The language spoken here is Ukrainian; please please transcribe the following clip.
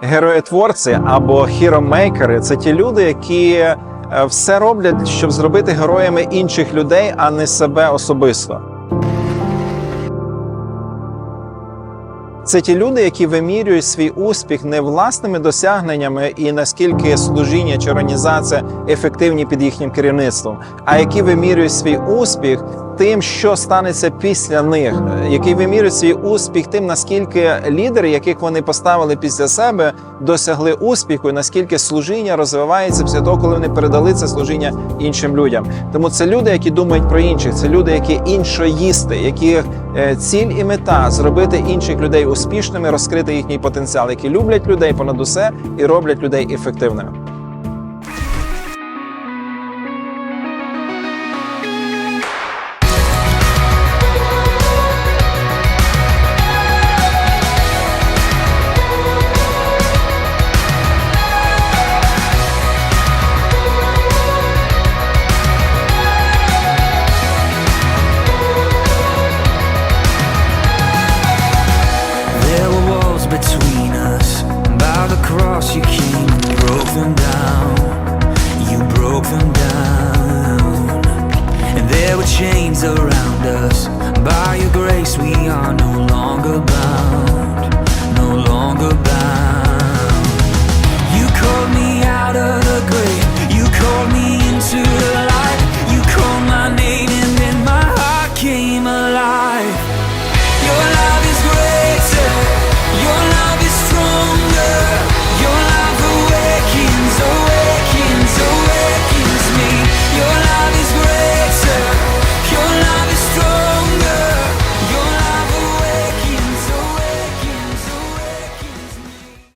Героєтворці або хіромейкери це ті люди, які е, все роблять, щоб зробити героями інших людей, а не себе особисто. Це ті люди, які вимірюють свій успіх не власними досягненнями і наскільки служіння чи організація ефективні під їхнім керівництвом, а які вимірюють свій успіх тим, що станеться після них, які вимірюють свій успіх тим, наскільки лідери, яких вони поставили після себе, досягли успіху, і наскільки служіння розвивається після того, коли вони передали це служіння іншим людям. Тому це люди, які думають про інших, це люди, які іншоїсти, яких е, ціль і мета зробити інших людей успішними, розкрити їхній потенціал, які люблять людей понад усе і роблять людей ефективними. Chains around us.